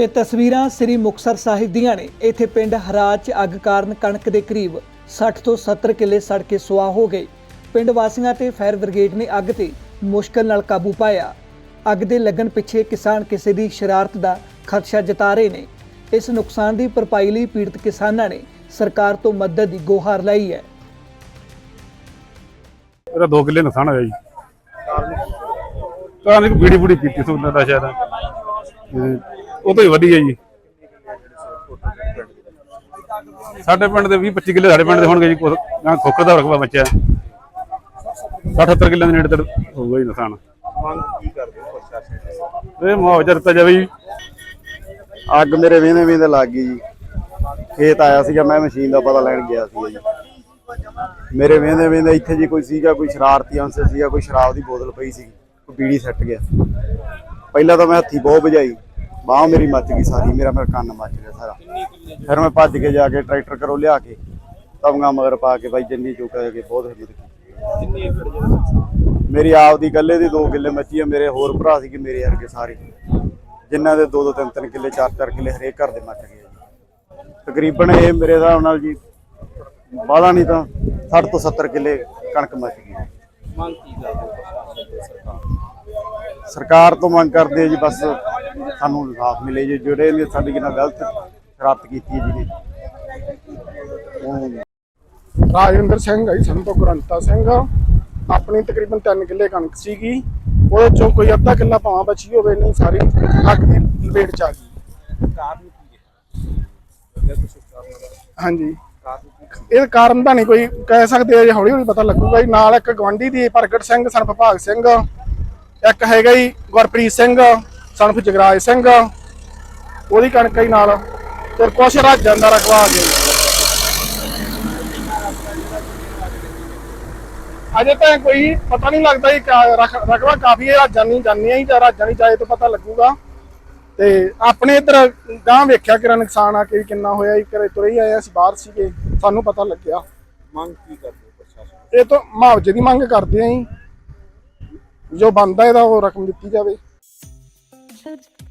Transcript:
ਇਹ ਤਸਵੀਰਾਂ ਸ੍ਰੀ ਮੁਕਤਸਰ ਸਾਹਿਬ ਦੀਆਂ ਨੇ। ਇੱਥੇ ਪਿੰਡ ਹਰਾਜ 'ਚ ਅੱਗ ਕਾਰਨ ਕਣਕ ਦੇ ਕਰੀਬ 60 ਤੋਂ 70 ਕਿੱਲੇ ਸੜ ਕੇ ਸੁਆਹ ਹੋ ਗਏ। ਪਿੰਡ ਵਾਸੀਆਂ ਤੇ ਫਾਇਰ ਬ੍ਰਿਗੇਡ ਨੇ ਅੱਗ ਤੇ ਮੁਸ਼ਕਲ ਨਾਲ ਕਾਬੂ ਪਾਇਆ। ਅੱਗ ਦੇ ਲੱਗਣ ਪਿੱਛੇ ਕਿਸਾਨ ਕਿਸੇ ਦੀ ਸ਼ਰਾਰਤ ਦਾ ਖਦਸ਼ਾ ਜਤਾ ਰਹੇ ਨੇ। ਇਸ ਨੁਕਸਾਨ ਦੀ ਭਰਪਾਈ ਲਈ ਪੀੜਤ ਕਿਸਾਨਾਂ ਨੇ ਸਰਕਾਰ ਤੋਂ ਮਦਦ ਦੀ ਗੁਹਾਰ ਲਾਈ ਹੈ। ਇਹਦਾ 2 ਕਿੱਲੇ ਨੁਕਸਾਨ ਹੋਇਆ ਜੀ। ਕਾਰਨ ਇੱਕ ਬੀੜੀ ਬੂੜੀ ਪੀਤੀ ਸੀ ਉਹਨਾਂ ਦਾ ਸ਼ਾਇਦ। ਉਹ ਤੋਂ ਹੀ ਵਧੀ ਹੈ ਜੀ। ਸਾਡੇ ਪਿੰਡ ਦੇ 20 25 ਕਿੱਲੇ ਸਾਡੇ ਪਿੰਡ ਦੇ ਹੋਣਗੇ ਜੀ ਖੋਖਰ ਦਾ ਰਕਬਾ ਬਚਿਆ। 60 70 ਕਿੱਲੇ ਦੇ ਨੇੜੇ ਤੇੜੇ ਹੋਊਗਾ ਜੀ ਨੁਕਸਾਨ। ਮੰਗ ਕੀ ਕਰਦੇ ਪ੍ਰਸ਼ਾਸਨ ਇਹ ਮੁਆਵਜ਼ਾ ਦਿੱਤਾ ਜਾਵੇ ਜੀ। ਅੱਗ ਮੇਰੇ ਵੇਂਦੇ ਵੇਂਦੇ ਲੱਗ ਗਈ ਜੀ। ਖੇਤ ਆਇਆ ਸੀਗਾ, ਮੈਂ ਮਸ਼ੀਨ ਦਾ ਪਤਾ ਲੈਣ ਗਿਆ ਸੀਗਾ ਜੀ। ਮੇਰੇ ਵੇਂਦੇ ਵੇਂਦੇ ਇੱਥੇ ਜੀ ਕੋਈ ਸੀਗਾ, ਕੋਈ ਸ਼ਰਾਰਤੀ ਅੰਸ਼ ਸੀਗਾ, ਕੋਈ ਸ਼ਰਾਬ ਦੀ ਬੋਤਲ ਪਈ ਸੀ, ਕੋਈ ਬੀੜੀ ਸੱਟ ਗਿਆ। ਪਹਿਲਾਂ ਤਾਂ ਮੈਂ ਹੱਥੀ ਬਹੁਤ ਵਜਾਈ ਬਾਹ ਮੇਰੀ ਮੱਚ ਗਈ ਸਾਰੀ ਮੇਰਾ ਮੇਰਾ ਕੰਨ ਮੱਚ ਗਿਆ ਸਾਰਾ। ਫਿਰ ਮੈਂ ਭੱਜ ਕੇ ਜਾ ਕੇ ਟਰੈਕਟਰ ਕਰੋ ਲਿਆ ਕੇ ਤਵੀਆਂ ਮਗਰ ਪਾ ਕੇ ਬਾਈ ਜੰਨੀ ਚੁੱਕ ਕੇ ਬਹੁਤ ਹਿੰਮਤ ਕੀਤੀ। ਮੇਰੀ ਆਪ ਦੀ ਗੱਲੇ ਦੀ 2 ਕਿੱਲੇ ਮੱਚੀ ਆ ਮੇਰੇ ਹੋਰ ਭਰਾ ਸੀਗੇ ਮੇਰੇ ਵਰਗੇ ਸਾਰੇ। ਜਿਨ੍ਹਾਂ ਦੇ 2-2 3-3 ਕਿੱਲੇ 4-4 ਕਿੱਲੇ ਹਰੇਕ ਘਰ ਦੇ ਮੱਚ ਗਏ ਜੀ। ਤਕਰੀਬਨ ਇਹ ਮੇਰੇ ਹਿਸਾਬ ਨਾਲ ਜੀ ਬਾਹਲਾ ਨਹੀਂ ਤਾਂ 60 ਤੋਂ 70 ਕਿੱਲੇ ਕਣਕ ਮੱਚ ਗਈ। ਮੰਗ ਕੀ ਕਰਦੇ ਸਰਕਾਰ ਤੋਂ? ਮੰਗ ਕਰਦੇ ਜੀ ਬਸ ਸਾਨੂੰ ਇਨਸਾਫ ਮਿਲੇ ਜੀ ਜਿਹੜੇ ਨੇ ਸਾਡੀ ਨਾਲ ਗਲਤ ਸ਼ਰਾਰਤ ਕੀਤੀ ਹੈ ਜੀ ਨੇ। ਉਹ ਰਾਜਿੰਦਰ ਸਿੰਘ ਹੈ ਜੀ ਸੰਤੋ ਕਰੰਤਾ ਸਿੰਘ। ਆਪਣੀ ਤਕਰੀਬਨ 3 ਕਿੱਲੇ ਕਣਕ ਸੀਗੀ। ਉਹਦੇ ਚੋਂ ਕੋਈ ਅੱਧਾ ਕਿੱਲਾ ਭਾਵਾਂ ਬਚੀ ਹੋਵੇ ਨਹੀਂ ਸਾਰੀ ਅੱਗ ਦੀ ਲਪੇਟ ਚ ਆ ਗਈ। ਹਾਂਜੀ। ਇਹ ਕਾਰਨ ਤਾਂ ਨਹੀਂ ਕੋਈ ਕਹਿ ਸਕਦੇ ਆ ਹੌਲੀ ਹੌਲੀ ਪਤਾ ਲੱਗੂਗਾ ਜੀ। ਨਾਲ ਇੱਕ ਗਵੰਡੀ ਦੀ ਪ੍ਰਗਟ ਸਿੰਘ ਸਨ ਵਿਭਾਗ ਸਿੰਘ। ਇੱਕ ਹੈਗਾ ਜੀ ਗੁਰਪ੍ਰੀਤ ਸਿੰਘ। ਸਨਫ ਜਗਰਾਜ ਸਿੰਘ ਉਹਦੀ ਕਣਕ ਹੀ ਨਾਲ ਤੇ ਕੁਛ ਰਾਜਾਂ ਦਾ ਰਖਵਾ ਜੀ। ਅਜੇ ਤਾਂ ਕੋਈ ਪਤਾ ਨਹੀਂ ਲੱਗਦਾ ਕਾ- ਰਖ- ਰਕਬਾ ਕਾਫੀ ਹੈ ਰਾਜਾਂ ਨਹੀਂ ਜਾਣੀਆਂ ਹੀ ਜਾਂ ਰਾਜਾਂ ਨਹੀਂ ਜਾਏ ਤਾਂ ਪਤਾ ਲੱਗੂਗਾ ਤੇ ਆਪਣੇ ਇਧਰ ਗਾਂ ਵੇਖਿਆ ਕਿ ਨੁਕਸਾਨ ਆ ਕੇ ਕਿੰਨਾ ਹੋਇਆ ਜੀ ਘਰੇ ਤੁਰੇ ਹੀ ਆਏ ਅਸੀਂ ਬਾਹਰ ਸੀਗੇ ਸਾਨੂੰ ਪਤਾ ਲੱਗਿਆ ਮੰਗ ਕੀ ਕਰਦੇ ਪ੍ਰਸ਼ਾਸਨ? ਇਹ ਤੋਂ ਮੁਆਵਜ਼ੇ ਦੀ ਮੰਗ ਕਰਦੇ ਆਂ ਜੀ ਜੋ ਬੰਦਾ ਇਹਦਾ ਉਹ ਰਕਮ ਦਿੱਤੀ ਜਾਵੇ episode.